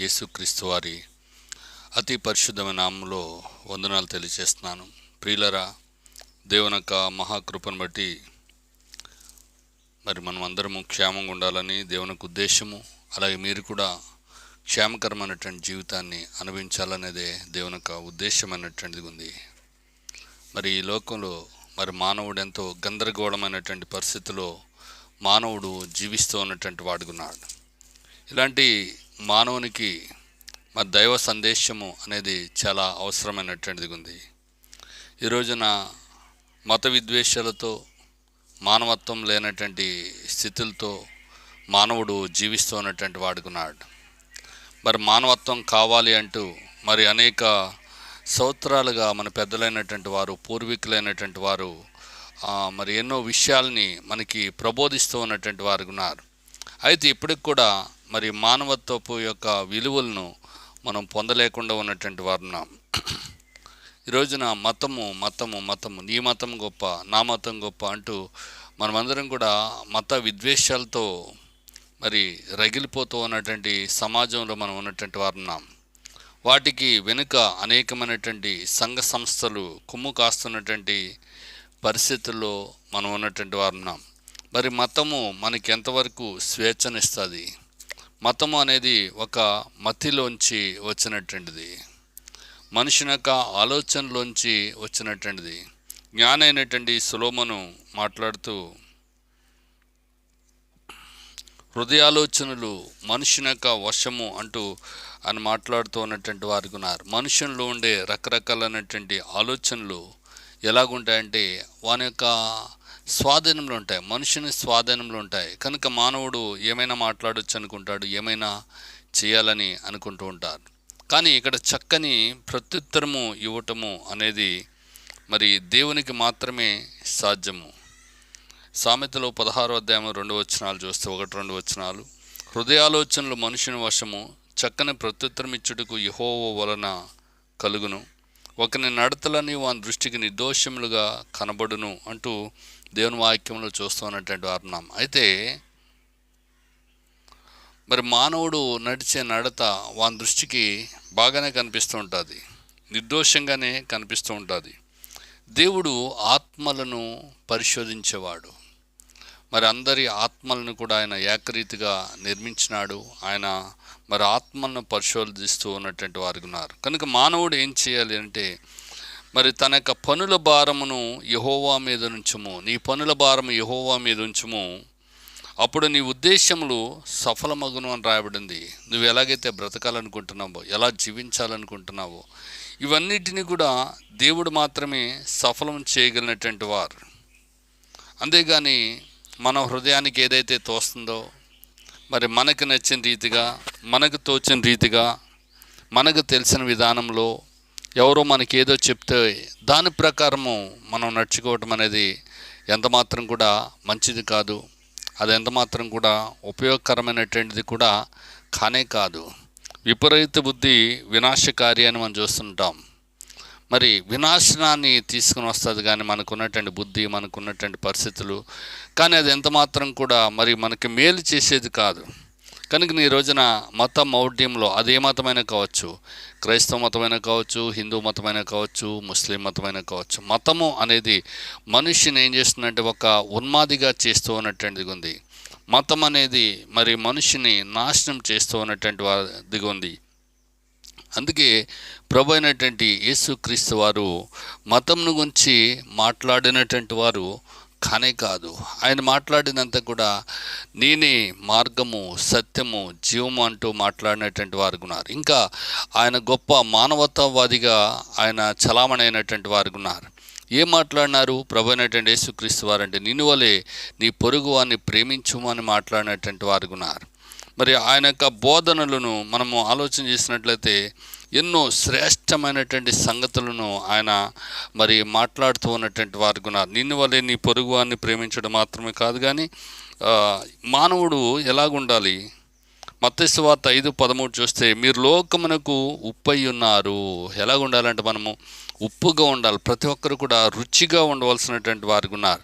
యేసుక్రీస్తు వారి అతి పరిశుద్ధమైన నామంలో వందనాలు తెలియజేస్తున్నాను. ప్రియులరా దేవుని యొక్క మహాకృపను బట్టి మరి మనం అందరము క్షేమంగా ఉండాలని దేవునికి ఉద్దేశము అలాగే మీరు కూడా క్షేమకరమైనటువంటి జీవితాన్ని అనుభవించాలనేదే దేవుని యొక్క ఉద్దేశమైనటువంటిది ఉంది. మరి ఈ లోకంలో మరి మానవుడు ఎంతో గందరగోళమైనటువంటి పరిస్థితిలో మానవుడు జీవిస్తూ ఉన్నటువంటి వాడుకున్నాడు ఇలాంటి మానవునికి మా దైవ సందేశము అనేది చాలా అవసరమైనటువంటిది ఉంది. ఈ రోజున మత విద్వేషాలతో మానవత్వం లేనటువంటి స్థితులతో మానవుడు జీవిస్తూ ఉన్నటువంటి వాడుకున్నాడు. మరి మానవత్వం కావాలి అంటూ మరి అనేక సంవత్సరాలుగా మన పెద్దలైనటువంటి వారు పూర్వీకులైనటువంటి వారు మరి ఎన్నో విషయాల్ని మనకి ప్రబోధిస్తూ ఉన్నటువంటి వారు ఉన్నారు. అయితే ఇప్పటికి కూడా మరి మానవత్వపు యొక్క విలువలను మనం పొందలేకుండా ఉన్నటువంటి వారు ఈరోజున ఈ రోజున మతము మతము మతము నీ మతం గొప్ప నా మతం గొప్ప అంటూ మనమందరం కూడా మత విద్వేషాలతో మరి రగిలిపోతూ ఉన్నటువంటి సమాజంలో మనం ఉన్నటువంటి వారున్నాం వాటికి వెనుక అనేకమైనటువంటి సంఘ సంస్థలు కుమ్ము కాస్తున్నటువంటి పరిస్థితుల్లో మనం ఉన్నటువంటి వారున్నాం మరి మతము మనకి ఎంతవరకు స్వేచ్ఛనిస్తుంది మతము అనేది ఒక మతిలోంచి వచ్చినటువంటిది. మనుషుని యొక్క ఆలోచనలోంచి వచ్చినటువంటిది. జ్ఞానైనటువంటి సులోమను మాట్లాడుతూ హృదయాలోచనలు మనుషుని యొక్క వశము అంటూ అని మాట్లాడుతూ ఉన్నటువంటి వారికి ఉన్నారు. మనుషుల్లో ఉండే రకరకాలైనటువంటి ఆలోచనలు ఎలాగుంటాయంటే వాని యొక్క స్వాధీనంలో ఉంటాయి. మనుషుని స్వాధీనంలో ఉంటాయి. కనుక మానవుడు ఏమైనా మాట్లాడొచ్చు అనుకుంటాడు ఏమైనా చేయాలని అనుకుంటూ ఉంటారు. కానీ ఇక్కడ చక్కని ప్రత్యుత్తరము ఇవ్వటము అనేది మరి దేవునికి మాత్రమే సాధ్యము. సామెతలో పదహారు అధ్యాయం రెండు వచనాలు చూస్తే ఒకటి రెండు వచనాలు. హృదయాలోచనలు మనుషుని వశము చక్కని ప్రత్యుత్తరం ఇచ్చుటకు యహోవో వలన కలుగును. ఒకని నడతలని వాని దృష్టికి నిర్దోషములుగా కనబడును అంటూ దేవుని వాక్యంలో చూస్తున్నటువంటి అర్ణం అయితే మరి మానవుడు నడిచే నడత వాని దృష్టికి బాగానే కనిపిస్తూ ఉంటుంది. నిర్దోషంగానే కనిపిస్తూ ఉంటుంది. దేవుడు ఆత్మలను పరిశోధించేవాడు. మరి అందరి ఆత్మలను కూడా ఆయన ఏకరీతిగా నిర్మించినాడు. ఆయన మరి ఆత్మలను పరిశోధిస్తూ ఉన్నటువంటి వారు ఉన్నారు. కనుక మానవుడు ఏం చేయాలి అంటే మరి తన యొక్క పనుల భారమును యహోవా మీద ఉంచుము. నీ పనుల భారము యహోవా మీద ఉంచుము. అప్పుడు నీ ఉద్దేశములు సఫలమగును అని రాయబడింది. నువ్వు ఎలాగైతే బ్రతకాలనుకుంటున్నావో ఎలా జీవించాలనుకుంటున్నావో ఇవన్నిటిని కూడా దేవుడు మాత్రమే సఫలం చేయగలిగినటువంటి వారు. అంతేగాని మన హృదయానికి ఏదైతే తోస్తుందో మరి మనకు నచ్చిన రీతిగా మనకు తోచిన రీతిగా మనకు తెలిసిన విధానంలో ఎవరో మనకి ఏదో చెప్తే దాని ప్రకారము మనం నడుచుకోవటం అనేది ఎంతమాత్రం కూడా మంచిది కాదు. అది ఎంతమాత్రం కూడా ఉపయోగకరమైనటువంటిది కూడా కానే కాదు. విపరీత బుద్ధి వినాశకారి అని మనం చూస్తుంటాం. మరి వినాశనాన్ని తీసుకుని వస్తుంది కానీ మనకున్నటువంటి బుద్ధి మనకున్నటువంటి పరిస్థితులు. కానీ అది ఎంత మాత్రం కూడా మరి మనకి మేలు చేసేది కాదు. కనుక నీ రోజున మత మౌఢ్యంలో అదే మతమైనా కావచ్చు క్రైస్తవ మతమైన కావచ్చు హిందూ మతమైన కావచ్చు ముస్లిం మతమైన కావచ్చు మతము అనేది మనిషిని ఏం చేస్తున్నట్టు ఒక ఉన్మాదిగా చేస్తూ ఉన్నటువంటిది ఉంది. మతం అనేది మరి మనిషిని నాశనం చేస్తూ ఉన్నటువంటి దిగుంది. ఉంది అందుకే ప్రభు అయినటువంటి యేసుక్రీస్తు వారు మతంను గురించి మాట్లాడినటువంటి వారు కానే కాదు. ఆయన మాట్లాడినంత కూడా నేనే మార్గము సత్యము జీవము అంటూ మాట్లాడినటువంటి వారు ఉన్నారు. ఇంకా ఆయన గొప్ప మానవతావాదిగా ఆయన చలామణి అయినటువంటి వారు ఉన్నారు. ఏం మాట్లాడినారు? ప్రభు అయినటువంటి యేసుక్రీస్తు వారు అంటే నిన్ను వలె నీ పొరుగు వారిని ప్రేమించుము అని మాట్లాడినటువంటి వారు ఉన్నారు. మరి ఆయన యొక్క బోధనలను మనము ఆలోచన చేసినట్లయితే ఎన్నో శ్రేష్టమైనటువంటి సంగతులను ఆయన మరి మాట్లాడుతూ ఉన్నటువంటి వారు ఉన్నారు నిన్ను వల్లే నీ పొరుగు వారిని ప్రేమించడం మాత్రమే కాదు కానీ మానవుడు ఎలాగుండాలి? మత్స్యవార్త ఐదు పదమూడు చూస్తే మీరు లోకమునకు ఉప్పై ఉన్నారు. ఎలాగ ఉండాలంటే మనము ఉప్పుగా ఉండాలి. ప్రతి ఒక్కరు కూడా రుచిగా ఉండవలసినటువంటి వారు ఉన్నారు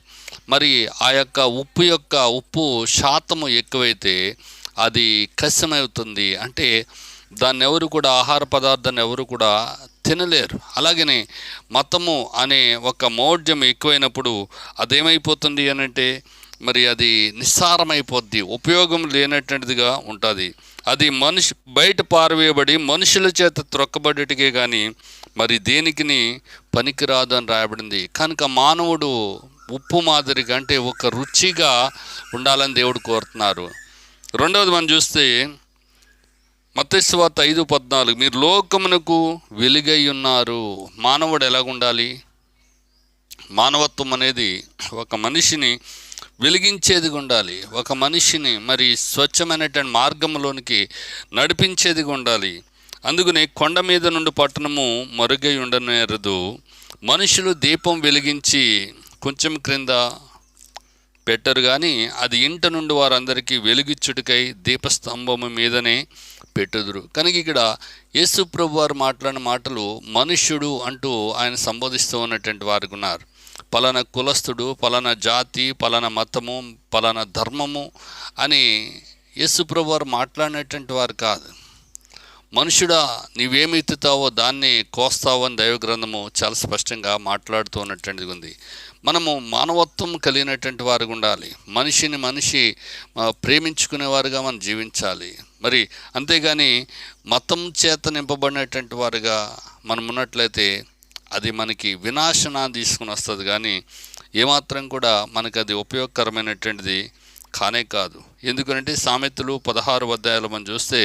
మరి ఆ యొక్క ఉప్పు యొక్క ఉప్పు శాతము ఎక్కువైతే అది కష్టమవుతుంది అంటే దాన్ని ఎవరు కూడా ఆహార పదార్థాన్ని ఎవరు కూడా తినలేరు. అలాగనే మతము అనే ఒక మౌఢ్యం ఎక్కువైనప్పుడు అదేమైపోతుంది అని అంటే మరి అది నిస్సారమైపోద్ది. ఉపయోగం లేనటువంటిదిగా ఉంటుంది. అది మనిషి బయట పారవేయబడి మనుషుల చేత త్రొక్కబడిటికే కానీ మరి దేనికిని పనికిరాదు అని రాయబడింది. కనుక మానవుడు ఉప్పు మాదిరిగా అంటే ఒక రుచిగా ఉండాలని దేవుడు కోరుతున్నారు. రెండవది మనం చూస్తే మత్స్యవార్త ఐదు పద్నాలుగు. మీరు లోకమునకు వెలుగై ఉన్నారు. మానవుడు ఎలాగుండాలి? మానవత్వం అనేది ఒక మనిషిని వెలిగించేదిగా ఉండాలి. ఒక మనిషిని మరి స్వచ్ఛమైనటువంటి మార్గంలోనికి నడిపించేదిగా ఉండాలి. అందుకనే కొండ మీద నుండి పట్టణము మరుగై ఉండనేరదు. మనుషులు దీపం వెలిగించి కొంచెం క్రింద పెట్టరు కానీ అది ఇంట నుండి వారందరికీ వెలుగిచ్చుటికై దీపస్తంభము మీదనే పెట్టుదురు. కనుక ఇక్కడ యేసు ప్రభు వారు మాట్లాడిన మాటలు మనుష్యుడు అంటూ ఆయన సంబోధిస్తూ ఉన్నటువంటి వారు ఉన్నారు. పలానా కులస్థుడు పలానా జాతి పలానా మతము పలానా ధర్మము అని యేసు ప్రభు వారు మాట్లాడినటువంటి వారు కాదు. మనుషుడా నీవేమి ఎత్తుతావో దాన్ని కోస్తావో అని దైవగ్రంథము చాలా స్పష్టంగా మాట్లాడుతూ ఉన్నటువంటిది ఉంది. మనము మానవత్వం కలిగినటువంటి వారు ఉండాలి. మనిషిని మనిషి ప్రేమించుకునేవారుగా మనం జీవించాలి. మరి అంతేగాని మతం చేత నింపబడినటువంటి వారుగా మనం ఉన్నట్లయితే అది మనకి వినాశనాన్ని తీసుకుని వస్తుంది. కానీ ఏమాత్రం కూడా మనకు అది ఉపయోగకరమైనటువంటిది కానే కాదు. ఎందుకంటే సామెతలు పదహారు అధ్యాయాలు మనం చూస్తే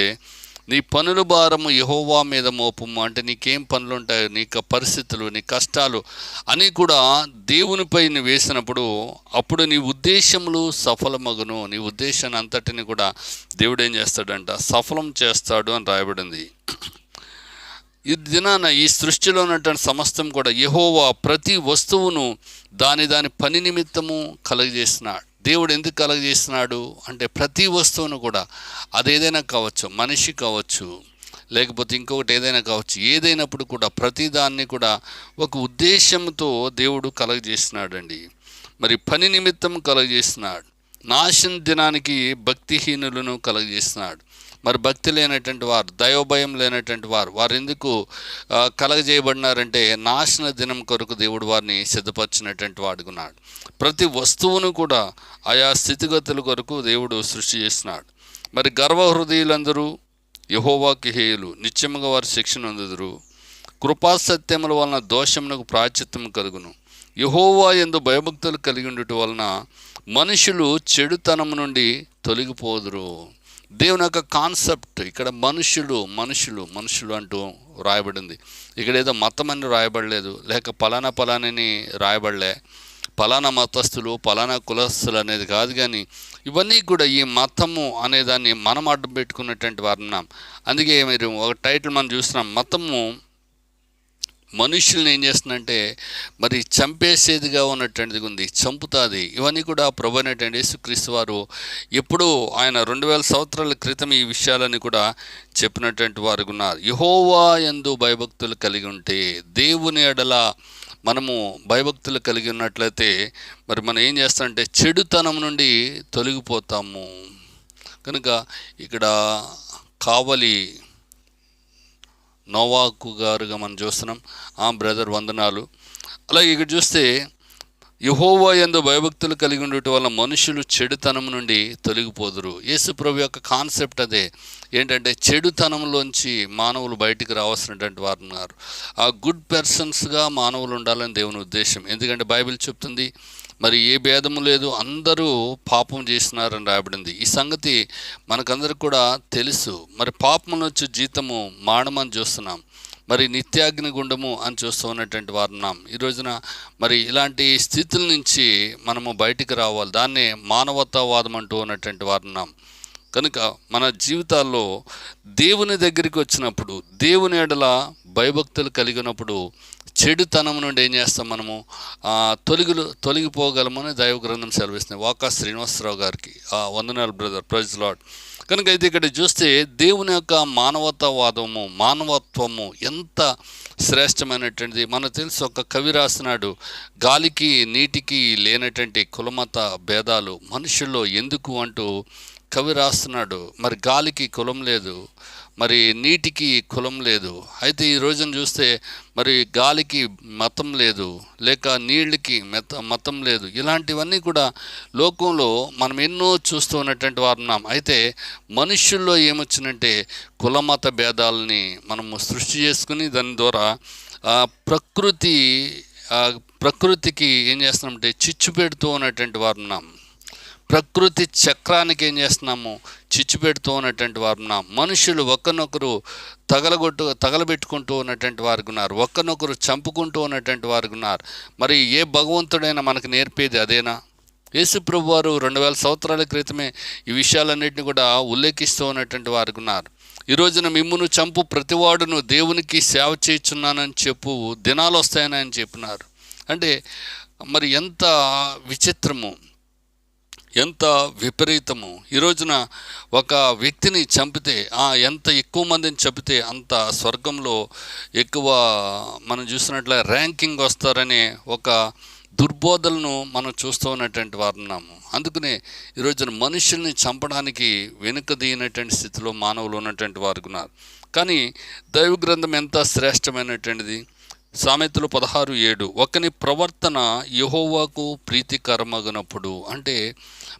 నీ పనుల భారము యహోవా మీద మోపము. అంటే నీకేం పనులు ఉంటాయో నీ పరిస్థితులు నీ కష్టాలు అని కూడా దేవునిపై నువ్వు వేసినప్పుడు అప్పుడు నీ ఉద్దేశములు సఫలమగును. నీ ఉద్దేశాన్ని అంతటిని కూడా దేవుడు ఏం చేస్తాడంట? సఫలం చేస్తాడు అని రాయబడింది. ఈ దినాన ఈ సృష్టిలో ఉన్నటువంటి సమస్తం కూడా యహోవా ప్రతి వస్తువును దాని దాని పని నిమిత్తము కలగజేసినాడు. దేవుడు ఎందుకు కలగజేస్తున్నాడు అంటే ప్రతి వస్తువును కూడా అదేదైనా కావచ్చు మనిషి కావచ్చు లేకపోతే ఇంకొకటి ఏదైనా కావచ్చు ఏదైనప్పుడు కూడా ప్రతి దాన్ని కూడా ఒక ఉద్దేశంతో దేవుడు కలగజేస్తున్నాడండి. మరి పని నిమిత్తం కలగజేస్తున్నాడు. నాశన దినానికి భక్తిహీనులను కలగజేస్తున్నాడు. మరి భక్తి లేనటువంటి వారు దైవభయం లేనటువంటి వారు వారు ఎందుకు కలగజేయబడినారంటే నాశన దినం కొరకు దేవుడు వారిని సిద్ధపరిచినటువంటి వాడుకున్నాడు ప్రతి వస్తువును కూడా ఆయా స్థితిగతుల కొరకు దేవుడు సృష్టి చేస్తున్నాడు. మరి గర్వహృదయులందరూ యహోవాకి హేయులు. నిత్యముగా వారు శిక్షణ అందుదురు కృపాసత్యముల వలన దోషమునకు ప్రాచిత్యం కలుగును. యహోవా ఎందు భయభక్తులు కలిగి ఉండటం వలన మనుషులు చెడుతనం నుండి తొలగిపోదురు. దేవుని యొక్క కాన్సెప్ట్ ఇక్కడ మనుషులు మనుషులు మనుషులు అంటూ రాయబడింది. ఇక్కడ ఏదో మతం అని రాయబడలేదు లేక పలానా పలానని రాయబడలే. పలానా మతస్థులు పలానా కులస్థులు అనేది కాదు కానీ ఇవన్నీ కూడా ఈ మతము అనేదాన్ని మనం అడ్డం పెట్టుకున్నటువంటి వారున్నాం అందుకే మీరు ఒక టైటిల్ మనం చూస్తున్నాం మతము మనుషుల్ని ఏం చేస్తుందంటే మరి చంపేసేదిగా ఉన్నటువంటిది ఉంది చంపుతుంది. ఇవన్నీ కూడా ప్రభు అనేటువంటి యేసుక్రీస్తు వారు ఎప్పుడూ ఆయన రెండు వేల సంవత్సరాల క్రితం ఈ విషయాలని కూడా చెప్పినటువంటి వారు ఉన్నారు. యహోవా ఎందు భయభక్తులు కలిగి ఉంటే దేవుని ఎడల మనము భయభక్తులు కలిగి ఉన్నట్లయితే మరి మనం ఏం చేస్తామంటే చెడుతనం నుండి తొలగిపోతాము. కనుక ఇక్కడ కావలి నోవాకు గారుగా మనం చూస్తున్నాం. ఆ బ్రదర్ వందనాలు. అలాగే ఇక్కడ చూస్తే యహోవా ఎందు భయభక్తులు కలిగి ఉండటం వల్ల మనుషులు చెడుతనం నుండి తొలగిపోదురు. యేసుప్రభు యొక్క కాన్సెప్ట్ అదే. ఏంటంటే చెడుతనంలోంచి మానవులు బయటికి రావాల్సినటువంటి వారు ఉన్నారు. ఆ గుడ్ పర్సన్స్గా మానవులు ఉండాలని దేవుని ఉద్దేశం. ఎందుకంటే బైబిల్ చెప్తుంది మరి ఏ భేదము లేదు అందరూ పాపం చేసినారని రాబడింది ఈ సంగతి మనకందరికి కూడా తెలుసు. మరి పాపం వచ్చి జీతము మానమని చూస్తున్నాం. మరి నిత్యాగ్ని గుండము అని చూస్తూ ఉన్నటువంటి వారున్నాం ఈ రోజున మరి ఇలాంటి స్థితుల నుంచి మనము బయటికి రావాలి. దాన్నే మానవతావాదం అంటూ ఉన్నటువంటి వారున్నాం కనుక మన జీవితాల్లో దేవుని దగ్గరికి వచ్చినప్పుడు దేవుని ఎడల భయభక్తులు కలిగినప్పుడు చెడుతనం నుండి ఏం చేస్తాం మనము? ఆ, తొలగిలు తొలగిపోగలమని దైవ గ్రంథం సెలవిస్తుంది. వాకా శ్రీనివాసరావు గారికి. ఆ వందనాలు బ్రదర్. ప్రైజ్ లాడ్ కనుక ఇది ఇక్కడ చూస్తే దేవుని యొక్క మానవతావాదము మానవత్వము ఎంత శ్రేష్టమైనటువంటిది. మనకు తెలుసు ఒక కవి రాసినాడు గాలికి నీటికి లేనటువంటి కులమత భేదాలు మనుషుల్లో ఎందుకు? అంటూ కవి రాస్తున్నాడు. మరి గాలికి కులం లేదు మరి నీటికి కులం లేదు. అయితే ఈ రోజున చూస్తే మరి గాలికి మతం లేదు లేక నీళ్ళకి మెత మతం లేదు. ఇలాంటివన్నీ కూడా లోకంలో మనం ఎన్నో చూస్తూ ఉన్నటువంటి వారు ఉన్నాం. అయితే మనుషుల్లో కుల కులమత భేదాలని మనము సృష్టి చేసుకుని దాని ద్వారా ప్రకృతి ప్రకృతికి ఏం చేస్తున్నామంటే చిచ్చు పెడుతూ ఉన్నటువంటి వారు ఉన్నాం. ప్రకృతి చక్రానికి ఏం చేస్తున్నాము? చిచ్చు పెడుతూ ఉన్నటువంటి వారు ఉన్నాం మనుషులు ఒకరినొకరు తగలగొట్టు తగలబెట్టుకుంటూ ఉన్నటువంటి వారు ఉన్నారు. ఒకరినొకరు చంపుకుంటూ ఉన్నటువంటి వారు ఉన్నారు. మరి ఏ భగవంతుడైనా మనకు నేర్పేది అదేనా? యేసుప్రభు వారు రెండు వేల సంవత్సరాల క్రితమే ఈ విషయాలన్నింటినీ కూడా ఉల్లేఖిస్తూ ఉన్నటువంటి వారు ఉన్నారు. ఈ రోజున మిమ్మును చంపు ప్రతివాడును దేవునికి సేవ చేయుచున్నానని చెప్పు దినాలు వస్తాయని ఆయన చెప్పినారు. అంటే మరి ఎంత విచిత్రము. ఎంత విపరీతము. ఈ రోజున ఒక వ్యక్తిని చంపితే ఆ ఎంత ఎక్కువ మందిని చంపితే అంత స్వర్గంలో ఎక్కువ మనం చూసినట్లే ర్యాంకింగ్ వస్తారనే ఒక దుర్బోధలను మనం చూస్తూ ఉన్నటువంటి వారు ఉన్నాము. అందుకనే ఈ రోజున మనుషుల్ని చంపడానికి వెనుకదీయనటువంటి స్థితిలో మానవులు ఉన్నటువంటి వారు ఉన్నారు. కానీ దైవ గ్రంథం ఎంత శ్రేష్టమైనటువంటిది? సామెతలు పదహారు ఏడు. ఒకని ప్రవర్తన యహోవాకు ప్రీతికరమగినప్పుడు అంటే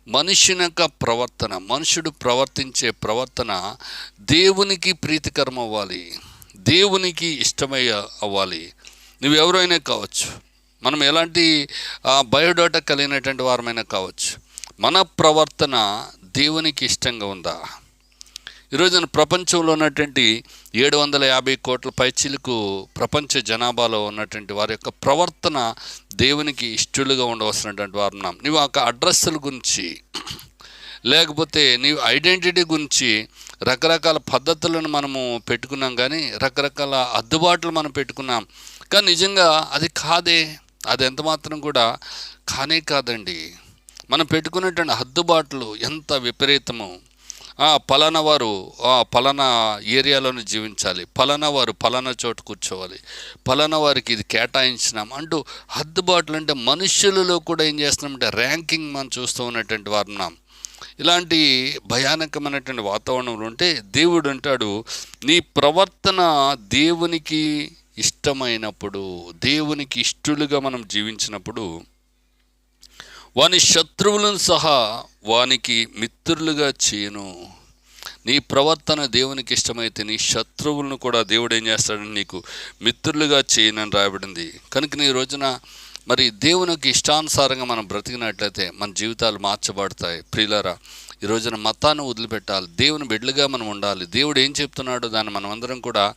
మనుషుని యొక్క ప్రవర్తన మనుషుడు ప్రవర్తించే ప్రవర్తన దేవునికి ప్రీతికరం అవ్వాలి దేవునికి ఇష్టమై అవ్వాలి. నువ్వెవరైనా కావచ్చు మనం ఎలాంటి బయోడేటా బయోడాటా కలిగినటువంటి వారమైనా కావచ్చు మన ప్రవర్తన దేవునికి ఇష్టంగా ఉందా? ఈరోజున ప్రపంచంలో ఉన్నటువంటి ఏడు వందల యాభై కోట్ల పైచీలకు ప్రపంచ జనాభాలో ఉన్నటువంటి వారి యొక్క ప్రవర్తన దేవునికి ఇష్టలుగా ఉండవలసినటువంటి వారు ఉన్నాం నువ్వు ఒక అడ్రస్ల గురించి లేకపోతే నీ ఐడెంటిటీ గురించి రకరకాల పద్ధతులను మనము పెట్టుకున్నాం కానీ రకరకాల అద్దుబాట్లు మనం పెట్టుకున్నాం. కానీ నిజంగా అది కాదే. అది ఎంత మాత్రం కూడా కానే కాదండి. మనం పెట్టుకున్నటువంటి హద్దుబాట్లు ఎంత విపరీతము. పలానా వారు ఆ, పలానా ఏరియాలోనే జీవించాలి. పలానా వారు పలానా చోటు కూర్చోవాలి. పలానా వారికి ఇది కేటాయించినాం అంటూ హద్దుబాట్లు అంటే మనుషులలో కూడా ఏం చేస్తున్నామంటే ర్యాంకింగ్ మనం చూస్తూ ఉన్నటువంటి వారు ఉన్నాం. ఇలాంటి భయానకమైనటువంటి వాతావరణంలో ఉంటే దేవుడు అంటాడు నీ ప్రవర్తన దేవునికి ఇష్టమైనప్పుడు దేవునికి ఇష్టలుగా మనం జీవించినప్పుడు వాని శత్రువులను సహా వానికి మిత్రులుగా చేయను. నీ ప్రవర్తన దేవునికి ఇష్టమైతే నీ శత్రువులను కూడా దేవుడు ఏం చేస్తాడని నీకు మిత్రులుగా చేయనని రాయబడింది. కనుక నీ రోజున మరి దేవునికి ఇష్టానుసారంగా మనం బ్రతికినట్లయితే మన జీవితాలు మార్చబడతాయి. ప్రియులరా ఈ రోజున మతాన్ని వదిలిపెట్టాలి. దేవుని బిడ్డలుగా మనం ఉండాలి. దేవుడు ఏం చెప్తున్నాడో దాన్ని మనం అందరం కూడా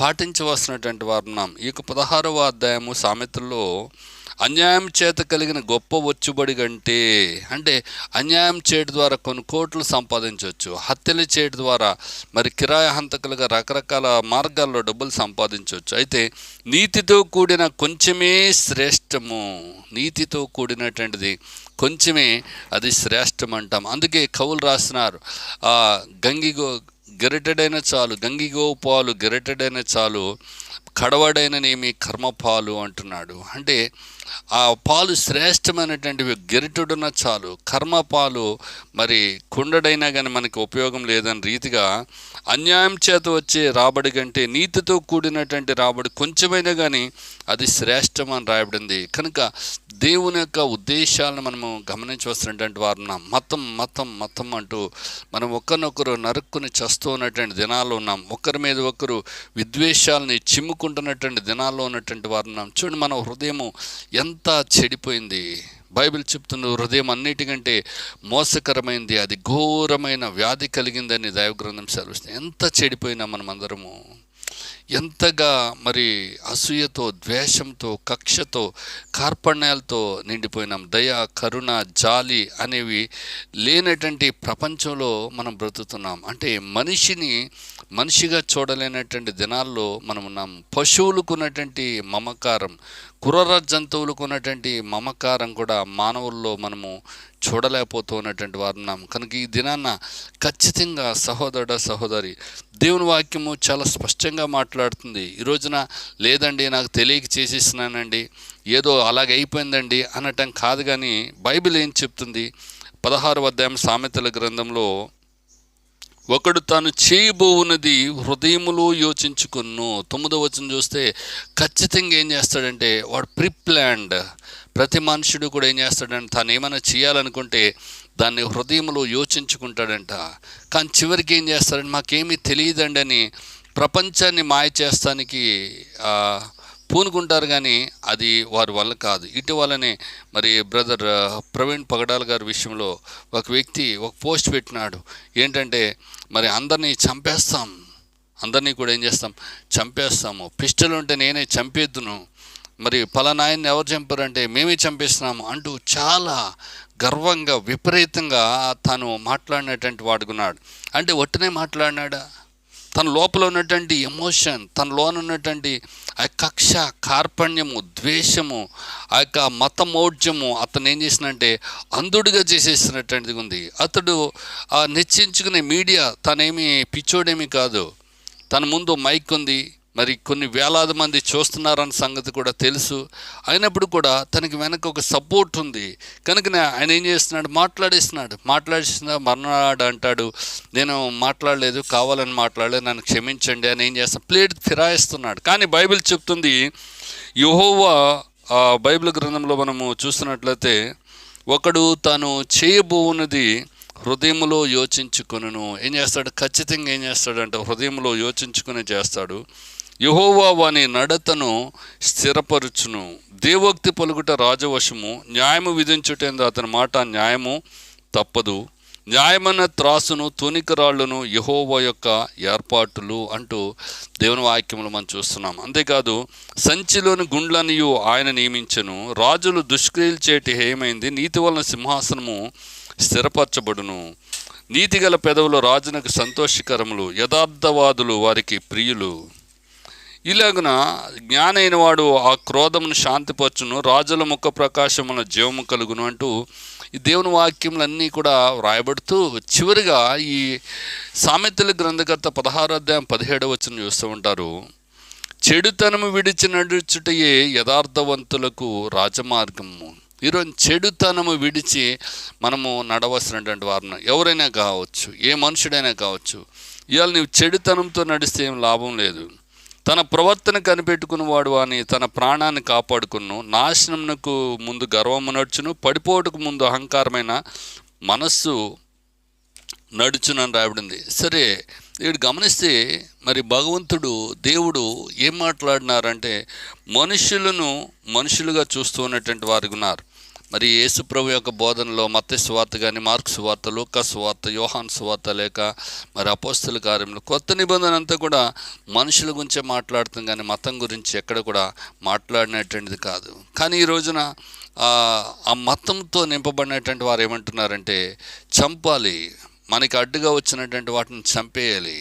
పాటించవలసినటువంటి వారు ఉన్నాం. ఈ యొక్క పదహారవ అధ్యాయము సామెతల్లో అన్యాయం చేత కలిగిన గొప్ప వచ్చుబడి కంటే అంటే అన్యాయం చేయడం ద్వారా కొన్ని కోట్లు సంపాదించవచ్చు. హత్యలు చేయడం ద్వారా మరి కిరాయ హంతకులుగా రకరకాల మార్గాల్లో డబ్బులు సంపాదించవచ్చు. అయితే నీతితో కూడిన కొంచెమే శ్రేష్టము. నీతితో కూడినటువంటిది కొంచెమే అది శ్రేష్టం అంటాం అందుకే కవులు రాస్తున్నారు గంగిగో గెరటెడైన చాలు గంగిగోపాలు గెరటెడైన చాలు కడవడైననేమి కర్మపాలు అంటున్నాడు. అంటే ఆ పాలు శ్రేష్టమైనటువంటివి గెరిటుడున్న చాలు. కర్మపాలు మరి కుండడైనా కానీ మనకి ఉపయోగం లేదని రీతిగా అన్యాయం చేత వచ్చే రాబడి కంటే నీతితో కూడినటువంటి రాబడి కొంచెమైనా కానీ అది శ్రేష్టం అని రాయబడింది. కనుక దేవుని యొక్క ఉద్దేశాలను మనము గమనించవలసినటువంటి వారు ఉన్నాం. మతం మతం మతం అంటూ మనం ఒకరినొకరు నరుక్కుని చస్తూ ఉన్నటువంటి దినాల్లో ఉన్నాం. ఒకరి మీద ఒకరు విద్వేషాలని చిమ్ముకుంటున్నటువంటి దినాల్లో ఉన్నటువంటి వారు ఉన్నాం చూడండి మన హృదయం ఎంత చెడిపోయింది. బైబిల్ చెప్తున్న హృదయం అన్నిటికంటే మోసకరమైంది అది ఘోరమైన వ్యాధి కలిగిందని దైవగ్రంథం సెలవుస్తుంది. ఎంత చెడిపోయినా మనం అందరము ఎంతగా మరి అసూయతో ద్వేషంతో కక్షతో కార్పణ్యాలతో నిండిపోయినాం. దయ కరుణ జాలి అనేవి లేనటువంటి ప్రపంచంలో మనం బ్రతుకుతున్నాం. అంటే మనిషిని మనిషిగా చూడలేనటువంటి దినాల్లో మనం ఉన్నాం. పశువులకు ఉన్నటువంటి మమకారం క్రూర జంతువులకు ఉన్నటువంటి మమకారం కూడా మానవుల్లో మనము చూడలేకపోతున్నటువంటి వారు ఉన్నాం. కనుక ఈ దినాన్న ఖచ్చితంగా సహోదరుడ సహోదరి దేవుని వాక్యము చాలా స్పష్టంగా మాట్లాడుతుంది. ఈ రోజున లేదండి నాకు తెలియక చేసేసినానండి ఏదో అలాగే అయిపోయిందండి అనటం కాదు కానీ బైబిల్ ఏం చెప్తుంది? పదహారు అధ్యాయం సామెతల గ్రంథంలో ఒకడు తాను చేయబోవున్నది హృదయములో యోచించుకును తొమ్మిదో వచ్చిన చూస్తే ఖచ్చితంగా ఏం చేస్తాడంటే వాడు ప్రిప్లాండ్. ప్రతి మనుషుడు కూడా ఏం చేస్తాడంటే తాను ఏమైనా చేయాలనుకుంటే దాన్ని హృదయంలో యోచించుకుంటాడంట. కానీ చివరికి ఏం చేస్తాడంటే మాకేమీ తెలియదండి అని ప్రపంచాన్ని మాయ చేస్తానికి పూనుకుంటారు కానీ అది వారి వల్ల కాదు. ఇటీవలనే మరి బ్రదర్ ప్రవీణ్ పగడాల్ గారి విషయంలో ఒక వ్యక్తి ఒక పోస్ట్ పెట్టినాడు. ఏంటంటే మరి అందరినీ చంపేస్తాం. అందరినీ కూడా ఏం చేస్తాం? చంపేస్తాము. పిస్టల్ ఉంటే నేనే చంపేద్దును. మరి పలానాయన్ని ఎవరు చంపారంటే మేమే చంపేస్తున్నాము అంటూ చాలా గర్వంగా విపరీతంగా తాను మాట్లాడినటువంటి వాడుకున్నాడు. అంటే ఒట్టనే మాట్లాడినాడా? తన లోపల ఉన్నటువంటి ఎమోషన్ తన లోన ఉన్నటువంటి ఆ కక్ష కార్పణ్యము ద్వేషము ఆ యొక్క మతమౌఢ్యము అతను ఏం చేసినంటే అంధుడిగా చేసేసినటువంటిది ఉంది. అతడు ఆ నిశ్చయించుకునే మీడియా తనేమి పిచ్చోడేమి కాదు. తన ముందు మైక్ ఉంది. మరి కొన్ని వేలాది మంది చూస్తున్నారన్న సంగతి కూడా తెలుసు. అయినప్పుడు కూడా తనకి వెనక ఒక సపోర్ట్ ఉంది. కనుక ఆయన ఏం చేస్తున్నాడు? మాట్లాడేస్తున్నాడు. మాట్లాడేసిన మర్నాడు అంటాడు నేను మాట్లాడలేదు కావాలని మాట్లాడలేదు నన్ను క్షమించండి అని ఏం చేస్తాను ప్లేట్ ఫిరాయిస్తున్నాడు. కానీ బైబిల్ చెప్తుంది యుహోవా బైబిల్ గ్రంథంలో మనము చూస్తున్నట్లయితే ఒకడు తాను చేయబోవున్నది హృదయంలో యోచించుకొనును. ఏం చేస్తాడు? ఖచ్చితంగా ఏం చేస్తాడంటే హృదయంలో యోచించుకుని చేస్తాడు. యహోవా వాని నడతను స్థిరపరుచును. దేవోక్తి పలుకుట రాజవశము న్యాయము విధించుటేందు అతని మాట న్యాయము తప్పదు. న్యాయమైన త్రాసును తూనికరాళ్ళను యహోవా యొక్క ఏర్పాటులు అంటూ దేవుని వాక్యములు మనం చూస్తున్నాం. అంతేకాదు సంచిలోని గుండ్లనియు ఆయన నియమించను. రాజులు దుష్క్రియలు చేటి హేయమైంది నీతి వలన సింహాసనము స్థిరపరచబడును. నీతిగల పెదవులు రాజునకు సంతోషకరములు యథార్థవాదులు వారికి ప్రియులు. ఇలాగున జ్ఞానైన వాడు ఆ క్రోధమును శాంతిపరచును రాజుల ముఖ ప్రకాశమున జీవము కలుగును అంటూ ఈ దేవుని వాక్యములన్నీ కూడా వ్రాయబడుతూ చివరిగా ఈ సామెతల గ్రంథకర్త పదహారు అధ్యాయం పదిహేడవ వచ్చిన చూస్తూ ఉంటారు. చెడుతనము విడిచి నడుచుటయే యథార్థవంతులకు రాజమార్గము. ఈరోజు చెడుతనము విడిచి మనము నడవలసినటువంటి వారిని ఎవరైనా కావచ్చు ఏ మనుషుడైనా కావచ్చు ఇవాళ నీవు చెడుతనంతో నడిస్తే ఏం లాభం లేదు. తన ప్రవర్తన కనిపెట్టుకున్నవాడు అని తన ప్రాణాన్ని కాపాడుకును నాశనంకు ముందు గర్వము నడుచును పడిపోటుకు ముందు అహంకారమైన మనస్సు నడుచునని రాయబడింది. సరే వీడు గమనిస్తే మరి భగవంతుడు దేవుడు ఏం మాట్లాడినారంటే మనుషులను మనుషులుగా చూస్తూ ఉన్నటువంటి వారు ఉన్నారు. మరి యేసుప్రభు యొక్క బోధనలో మత్త సువార్త కానీ మార్క్స్ వార్త లూకా వార్త యోహాన్ స్వార్త లేక మరి అపోస్తుల కార్యంలో కొత్త నిబంధన అంతా కూడా మనుషుల గురించే మాట్లాడుతుంది కానీ మతం గురించి ఎక్కడ కూడా మాట్లాడినటువంటిది కాదు. కానీ ఈ రోజున ఆ మతంతో నింపబడినటువంటి వారు ఏమంటున్నారంటే చంపాలి మనకి అడ్డుగా వచ్చినటువంటి వాటిని చంపేయాలి.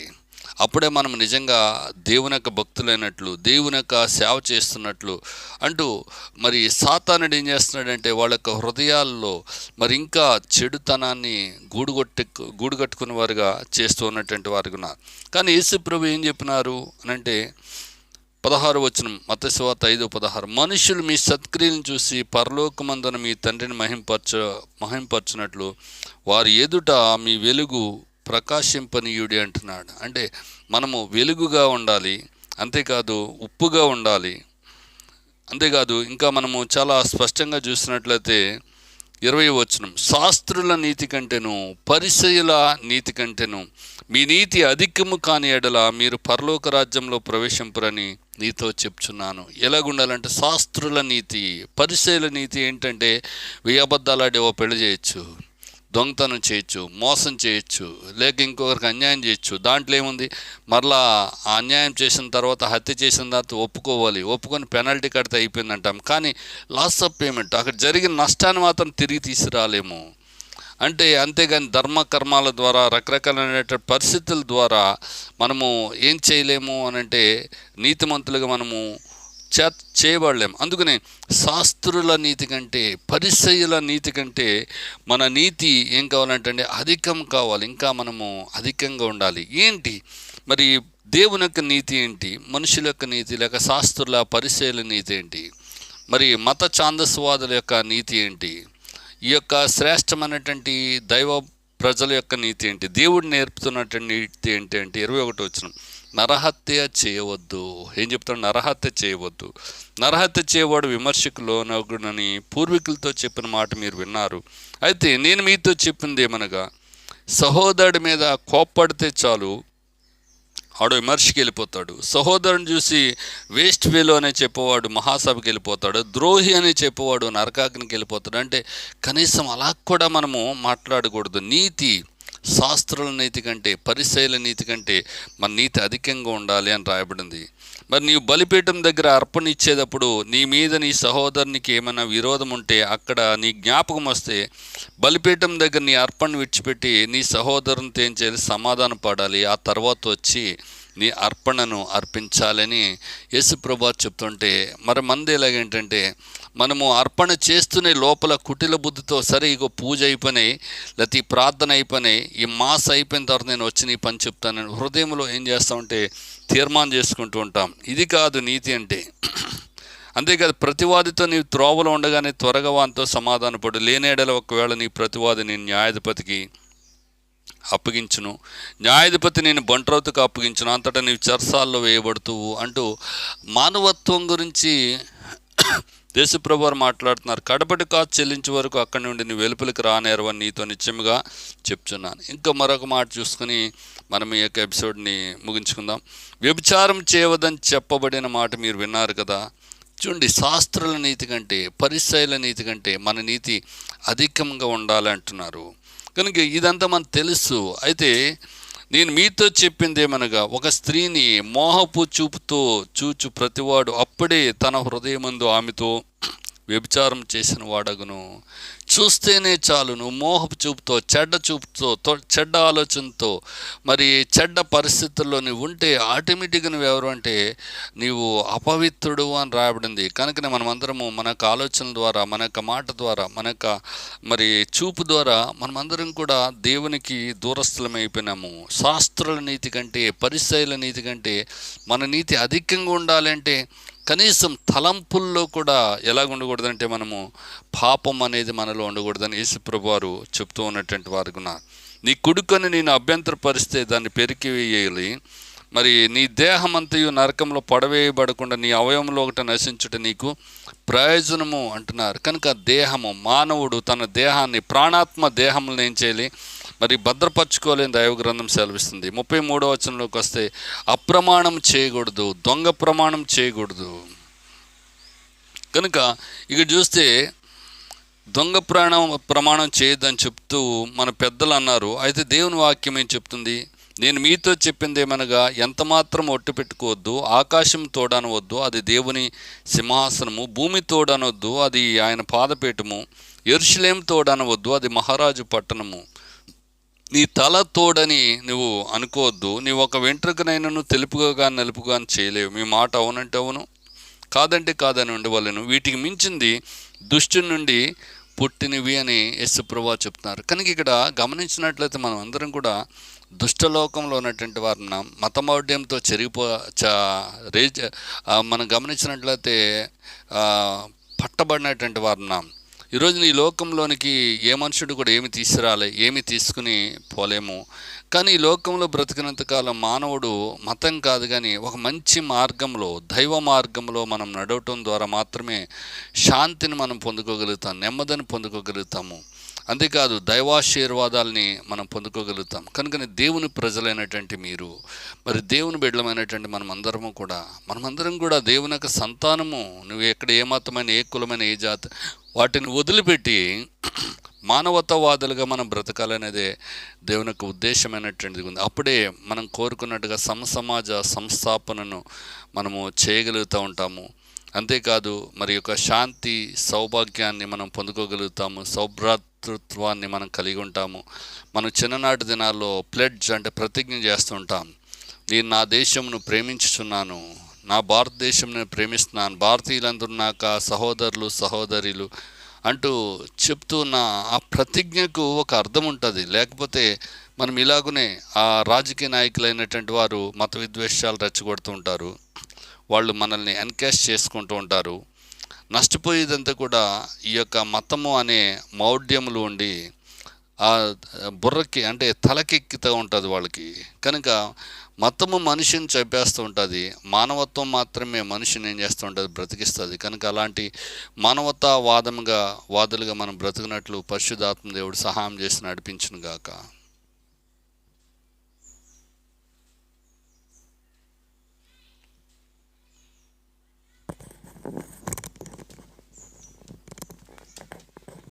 అప్పుడే మనం నిజంగా దేవుని యొక్క భక్తులైనట్లు దేవుని యొక్క సేవ చేస్తున్నట్లు అంటూ మరి సాతానుడు ఏం చేస్తున్నాడంటే వాళ్ళ యొక్క హృదయాల్లో మరి ఇంకా చెడుతనాన్ని గూడుగొట్టి గూడుగట్టుకున్న వారుగా చేస్తూ ఉన్నటువంటి వారు ఉన్నారు కానీ యేసు ప్రభు ఏం చెప్పినారు అని అంటే పదహారు వచనం మతశివాత ఐదు పదహారు. మనుషులు మీ సత్క్రియలను చూసి పరలోకమందున మీ తండ్రిని మహింపరచ మహింపరచినట్లు వారి ఎదుట మీ వెలుగు ప్రకాశింపనీయుడి అంటున్నాడు. అంటే మనము వెలుగుగా ఉండాలి అంతేకాదు ఉప్పుగా ఉండాలి. అంతేకాదు ఇంకా మనము చాలా స్పష్టంగా చూసినట్లయితే ఇరవై వచనం శాస్త్రుల నీతి కంటేను పరిచయుల నీతి కంటేను మీ నీతి అధికము కాని ఎడల మీరు పరలోక రాజ్యంలో ప్రవేశింపురని నీతో చెప్తున్నాను. ఎలాగుండాలంటే శాస్త్రుల నీతి పరిచయుల నీతి ఏంటంటే వెయ్యి ఓ పెళ్ళి చేయొచ్చు. దొంగతనం చేయొచ్చు మోసం చేయొచ్చు లేక ఇంకొకరికి అన్యాయం చేయొచ్చు దాంట్లో ఏముంది? మరలా ఆ అన్యాయం చేసిన తర్వాత హత్య చేసిన తర్వాత ఒప్పుకోవాలి. ఒప్పుకొని పెనాల్టీ కడితే అయిపోయిందంటాం. కానీ లాస్ ఆఫ్ పేమెంట్ అక్కడ జరిగిన నష్టాన్ని మాత్రం తిరిగి తీసుకురాలేము. అంటే అంతేగాని ధర్మకర్మాల ద్వారా రకరకాలైనటువంటి పరిస్థితుల ద్వారా మనము ఏం చేయలేము అని అంటే నీతిమంతులుగా మనము చే చేయబడలేము అందుకనే శాస్త్రుల నీతి కంటే పరిసయుల నీతి కంటే మన నీతి ఏం కావాలంటే అధికం కావాలి. ఇంకా మనము అధికంగా ఉండాలి. ఏంటి? మరి దేవుని యొక్క నీతి ఏంటి? మనుషుల యొక్క నీతి లేక శాస్త్రుల పరిచయుల నీతి ఏంటి? మరి మత ఛాందస్వాదుల యొక్క నీతి ఏంటి? ఈ యొక్క శ్రేష్టమైనటువంటి దైవ ప్రజల యొక్క నీతి ఏంటి? దేవుడు నేర్పుతున్నటువంటి నీతి ఏంటి అంటే ఇరవై ఒకటి వచ్చినాం నరహత్య చేయవద్దు. ఏం చెప్తాడు? నరహత్య చేయవద్దు. నరహత్య చేయవాడు విమర్శకు లోనగునని పూర్వీకులతో చెప్పిన మాట మీరు విన్నారు. అయితే నేను మీతో చెప్పింది ఏమనగా సహోదరుడి మీద కోప్పడితే చాలు ఆడు విమర్శకి వెళ్ళిపోతాడు. సహోదరుని చూసి వేస్ట్ వేలో అనే చెప్పేవాడు మహాసభకి వెళ్ళిపోతాడు. ద్రోహి అని చెప్పేవాడు నరకాగ్నికి వెళ్ళిపోతాడు. అంటే కనీసం అలా కూడా మనము మాట్లాడకూడదు. నీతి శాస్త్రుల నీతి కంటే పరిశైల నీతి కంటే మన నీతి అధికంగా ఉండాలి అని రాయబడింది. మరి నీవు బలిపీఠం దగ్గర అర్పణ ఇచ్చేటప్పుడు నీ మీద నీ సహోదరునికి ఏమైనా విరోధం ఉంటే అక్కడ నీ జ్ఞాపకం వస్తే బలిపీఠం దగ్గర నీ అర్పణ విడిచిపెట్టి నీ సహోదరునితో ఏం చేయాలి సమాధానం పడాలి. ఆ తర్వాత వచ్చి నీ అర్పణను అర్పించాలని యేసుప్రభా చెప్తుంటే మరి మంది ఎలాగేంటంటే మనము అర్పణ చేస్తూనే లోపల కుటిల బుద్ధితో సరే ఇగో పూజ అయిపోయినాయి లేకపోతే ఈ ప్రార్థన అయిపోయినాయి ఈ మాస్ అయిపోయిన తర్వాత నేను వచ్చి నీ పని చెప్తాను హృదయంలో ఏం చేస్తామంటే తీర్మానం చేసుకుంటూ ఉంటాం. ఇది కాదు నీతి అంటే. అంతేకాదు ప్రతివాదితో నీ త్రోవలో ఉండగానే త్వరగా వానితో సమాధానపడు. లేనేడల ఒకవేళ నీ ప్రతివాది నీ న్యాయాధిపతికి అప్పగించును. న్యాయాధిపతి నేను బంట్రౌతుకు అప్పగించును. అంతటా నీవు చర్సాల్లో వేయబడుతూ అంటూ మానవత్వం గురించి దేశప్రభువారు మాట్లాడుతున్నారు. కడపటి కాదు చెల్లించే వరకు అక్కడి నుండి నీ వెలుపలికి రానేరవని నీతో నిత్యముగా చెప్తున్నాను. ఇంకా మరొక మాట చూసుకుని మనం ఈ యొక్క ఎపిసోడ్ని ముగించుకుందాం. వ్యభిచారం చేయవద్దని చెప్పబడిన మాట మీరు విన్నారు కదా? చూడండి శాస్త్రాల నీతి కంటే పరిశైల నీతి కంటే మన నీతి అధికంగా ఉండాలంటున్నారు. అంటున్నారు కనుక ఇదంతా మనకు తెలుసు. అయితే నేను మీతో చెప్పింది ఏమనగా ఒక స్త్రీని మోహపు చూపుతో చూచు ప్రతివాడు అప్పుడే తన హృదయమందు ఆమెతో వ్యభిచారం చేసిన వాడగును. చూస్తేనే చాలును మోహపు చూపుతో చెడ్డ చూపుతో చెడ్డ ఆలోచనతో మరి చెడ్డ పరిస్థితుల్లో నువ్వు ఉంటే ఆటోమేటిక్గా నువ్వు ఎవరు అంటే నీవు అపవిత్రుడు అని రాయబడింది. కనుకనే మనమందరము మన యొక్క ఆలోచన ద్వారా మన యొక్క మాట ద్వారా మన యొక్క మరి చూపు ద్వారా మనమందరం కూడా దేవునికి దూరస్థలమైపోయినాము శాస్త్రుల నీతి కంటే పరిశైల నీతి కంటే మన నీతి అధికంగా ఉండాలంటే కనీసం తలంపుల్లో కూడా ఎలాగ ఉండకూడదంటే మనము పాపం అనేది మనలో ఉండకూడదని యేసుప్రభు వారు చెప్తూ ఉన్నటువంటి వారు ఉన్నారు నీ కుడుకొని నేను అభ్యంతరపరిస్తే దాన్ని పెరికి వేయాలి మరి నీ దేహమంతయు నరకంలో పడవేయబడకుండా నీ అవయవంలో ఒకటి నశించుట నీకు ప్రయోజనము అంటున్నారు. కనుక దేహము మానవుడు తన దేహాన్ని ప్రాణాత్మ దేహములను ఏం చేయాలి? మరి భద్రపరచుకోలేని దైవ గ్రంథం సెలవిస్తుంది. ముప్పై మూడో వచనంలోకి వస్తే అప్రమాణం చేయకూడదు దొంగ ప్రమాణం చేయకూడదు. కనుక ఇక చూస్తే దొంగ ప్రాణం ప్రమాణం చేయొద్దని చెప్తూ మన పెద్దలు అన్నారు. అయితే దేవుని వాక్యం ఏం చెప్తుంది? నేను మీతో చెప్పింది ఏమనగా ఎంత మాత్రం ఒట్టు పెట్టుకోవద్దు ఆకాశం తోడనవద్దు అది దేవుని సింహాసనము భూమి తోడనవద్దు అది ఆయన పాదపీఠము ఎరుషులేం తోడనవద్దు అది మహారాజు పట్టణము. నీ తల తోడని నువ్వు అనుకోవద్దు. నీవు ఒక వెంట్రుకనైనను తెలుపుగా కానీ నలుపుగా కానీ చేయలేవు. మీ మాట అవునంటే అవును కాదంటే కాదని ఉండవలను. వీటికి మించింది దుష్టి నుండి పుట్టినవి అని యశుప్రభా చెప్తున్నారు. కనుక ఇక్కడ గమనించినట్లయితే మనం అందరం కూడా దుష్టలోకంలో ఉన్నటువంటి వారిన మతమౌఢ్యంతో చెరిగిపో రేజ్ మనం గమనించినట్లయితే పట్టబడినటువంటి వారున్నాం ఈరోజు నీ లోకంలోనికి ఏ మనుషుడు కూడా ఏమి తీసుకురాలే ఏమి తీసుకుని పోలేము. కానీ ఈ లోకంలో బ్రతికినంతకాలం మానవుడు మతం కాదు కానీ ఒక మంచి మార్గంలో దైవ మార్గంలో మనం నడవటం ద్వారా మాత్రమే శాంతిని మనం పొందుకోగలుగుతాం నెమ్మదిని పొందుకోగలుగుతాము. అంతేకాదు దైవాశీర్వాదాలని మనం పొందుకోగలుగుతాం. కనుకనే దేవుని ప్రజలైనటువంటి మీరు మరి దేవుని బిడ్డలమైనటువంటి మనం అందరము కూడా మనమందరం కూడా దేవుని యొక్క సంతానము నువ్వు ఎక్కడ ఏ మతమైన ఏ కులమైన ఏ జాతి వాటిని వదిలిపెట్టి మానవతావాదులుగా మనం బ్రతకాలనేదే దేవుని యొక్క ఉద్దేశమైనటువంటిది ఉంది. అప్పుడే మనం కోరుకున్నట్టుగా సమసమాజ సంస్థాపనను మనము చేయగలుగుతూ ఉంటాము. అంతేకాదు మరి యొక్క శాంతి సౌభాగ్యాన్ని మనం పొందుకోగలుగుతాము. మాతృత్వాన్ని మనం కలిగి ఉంటాము. మనం చిన్ననాటి దినాల్లో ప్లెడ్జ్ అంటే ప్రతిజ్ఞ చేస్తుంటాం నేను నా దేశంను ప్రేమించుచున్నాను. నా భారతదేశం నేను ప్రేమిస్తున్నాను. భారతీయులందరూ నాక సహోదరులు సహోదరులు అంటూ చెప్తున్న ఆ ప్రతిజ్ఞకు ఒక అర్థం ఉంటుంది. లేకపోతే మనం ఇలాగునే ఆ రాజకీయ నాయకులైనటువంటి వారు మత విద్వేషాలు రెచ్చగొడుతూ ఉంటారు. వాళ్ళు మనల్ని ఎన్కేష్ చేసుకుంటూ ఉంటారు. నష్టపోయేదంతా కూడా ఈ యొక్క మతము అనే మౌఢ్యములు ఉండి ఆ బుర్రకి అంటే తలకెక్కుతూ ఉంటుంది వాళ్ళకి. కనుక మతము మనిషిని చంపేస్తూ ఉంటుంది. మానవత్వం మాత్రమే మనిషిని ఏం చేస్తూ ఉంటుంది? బ్రతికిస్తుంది. కనుక అలాంటి మానవతావాదముగా వాదులుగా మనం బ్రతికినట్లు పరిశుధాత్మ దేవుడు సహాయం చేసి నడిపించును గాక. Thank